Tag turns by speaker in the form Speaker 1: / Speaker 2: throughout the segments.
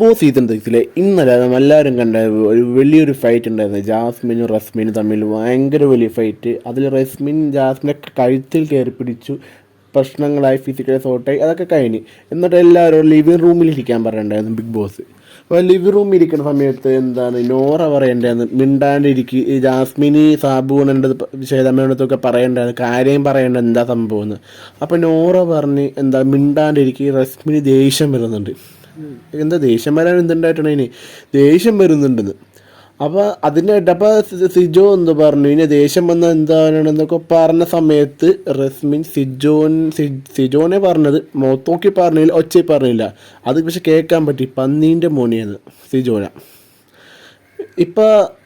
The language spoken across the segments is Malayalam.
Speaker 1: ബോസ് സീസൺ സിക്സിലെ ഇന്നലെ നമ്മൾ എല്ലാവരും കണ്ട ഒരു വലിയൊരു ഫൈറ്റ് ഉണ്ടായിരുന്നു. ജാസ്മിനും റസ്മിനും തമ്മിൽ ഭയങ്കര വലിയ ഫൈറ്റ് അതിൽ റസ്മിൻ ജാസ്മിനെ കഴുത്തിൽ കയറി പിടിച്ചു. പ്രശ്നങ്ങളായി ഫിസിക്കലി സോട്ടായി അതൊക്കെ കഴിഞ്ഞ്. എന്നിട്ട് എല്ലാവരും ലിവിങ് റൂമിൽ ഇരിക്കാൻ പറയണ്ടായിരുന്നു ബിഗ് ബോസ്. അപ്പോൾ ലിവിങ് റൂമിൽ ഇരിക്കുന്ന സമയത്ത് എന്താണ് നോറ പറയണ്ടായിരുന്നു. മിണ്ടാണ്ടിരിക്കുക ഈ ജാസ്മിനി സാബുവിന്റെ ശ്വേതമ്മേടത്തൊക്കെ പറയണ്ടായിരുന്നു. കാര്യം പറയേണ്ട എന്താ സംഭവം എന്ന്. അപ്പോൾ നോറ പറഞ്ഞ് എന്താ മിണ്ടാണ്ടിരിക്കും. റസ്മിന് ദേഷ്യം വരുന്നുണ്ട്. എന്താ ദേഷ്യം വരാൻ എന്തുണ്ടായിട്ടാണ് ഇനി ദേഷ്യം വരുന്നുണ്ടെന്ന്. അപ്പോൾ അതിന്റെ അപ്പോൾ സിജോ എന്ന് പറഞ്ഞു. ഇനി ദേഷ്യം വന്ന എന്താണെന്നൊക്കെ പറഞ്ഞ സമയത്ത് റസ്മിൻ സിജോൻ സിജോനെ പറഞ്ഞത് മൊത്തോക്കി പറഞ്ഞില്ല ഒച്ചയിൽ പറഞ്ഞില്ല. അത് പക്ഷെ കേൾക്കാൻ പറ്റി. പന്നീന്റെ മോനിയെന്ന് സിജോന. ഇപ്പൊ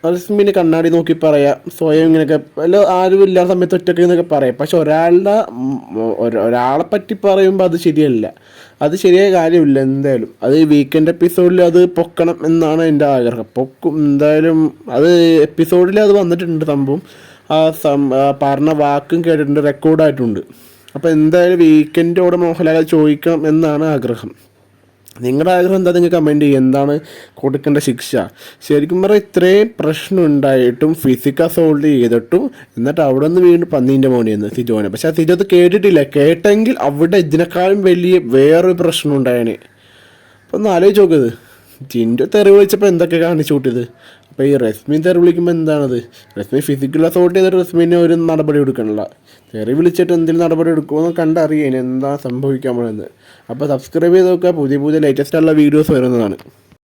Speaker 1: അൽസ്മിനെ കണ്ണാടി നോക്കി പറയാം സ്വയം ഇങ്ങനെയൊക്കെ അല്ല ആരും ഇല്ലാത്ത സമയത്ത് ഒറ്റയ്ക്ക് എന്നൊക്കെ പറയാം. പക്ഷെ ഒരാളുടെ ഒരാളെ പറ്റി പറയുമ്പോൾ അത് ശരിയല്ല. അത് ശരിയായ കാര്യമില്ല എന്തായാലും. അത് വീക്കെൻഡ് എപ്പിസോഡിൽ അത് പൊക്കണം എന്നാണ് എന്റെ ആഗ്രഹം. പൊക്കും എന്തായാലും അത് എപ്പിസോഡിൽ അത് വന്നിട്ടുണ്ട് സംഭവം. ആ സം പറഞ്ഞ വാക്കും കേട്ടിട്ടുണ്ട് റെക്കോർഡായിട്ടുണ്ട് അപ്പോൾ എന്തായാലും വീക്കെൻഡോടെ മോഹൻലാൽ ചോദിക്കണം എന്നാണ് ആഗ്രഹം. നിങ്ങളുടെ ആഗ്രഹം എന്താ? നിങ്ങൾ കമന്റ് ചെയ്യുക. എന്താണ് കൊടുക്കേണ്ട ശിക്ഷ? ശരിക്കും പറഞ്ഞാൽ ഇത്രയും പ്രശ്നം ഉണ്ടായിട്ടും ഫിസിക്ക സോൾവ് ചെയ്തിട്ടും എന്നിട്ട് അവിടെ നിന്ന് വീണ്ടും പന്നീന്റെ മോനെയെന്ന് സിജോനെ പക്ഷെ ആ സിജോ അത് കേട്ടിട്ടില്ല. കേട്ടെങ്കിൽ അവിടെ ഇതിനേക്കാളും വലിയ വേറൊരു പ്രശ്നം ഉണ്ടായേനെ. അപ്പം ഒന്ന് ആലോചിച്ച് നോക്കത് ജിന്റെ തെറി വിളിച്ചപ്പോൾ എന്തൊക്കെ കാണിച്ചു കൂട്ടിയത്? അപ്പോൾ ഈ രശ്മി തെറി വിളിക്കുമ്പോൾ എന്താണത്? രശ്മി ഫിസിക്കൽ അസോർട്ട് ചെയ്തിട്ട് റസ്മിനെ ഒരു നടപടി എടുക്കണില്ല. തെറി വിളിച്ചിട്ട് എന്തെങ്കിലും നടപടി എടുക്കുമെന്ന് കണ്ടറിയാൻ എന്താ സംഭവിക്കാൻ പോകുന്നത്? അപ്പോൾ സബ്സ്ക്രൈബ് ചെയ്ത് നോക്കുക. പുതിയ പുതിയ ലേറ്റസ്റ്റ് ഉള്ള വീഡിയോസ് വരുന്നതാണ്.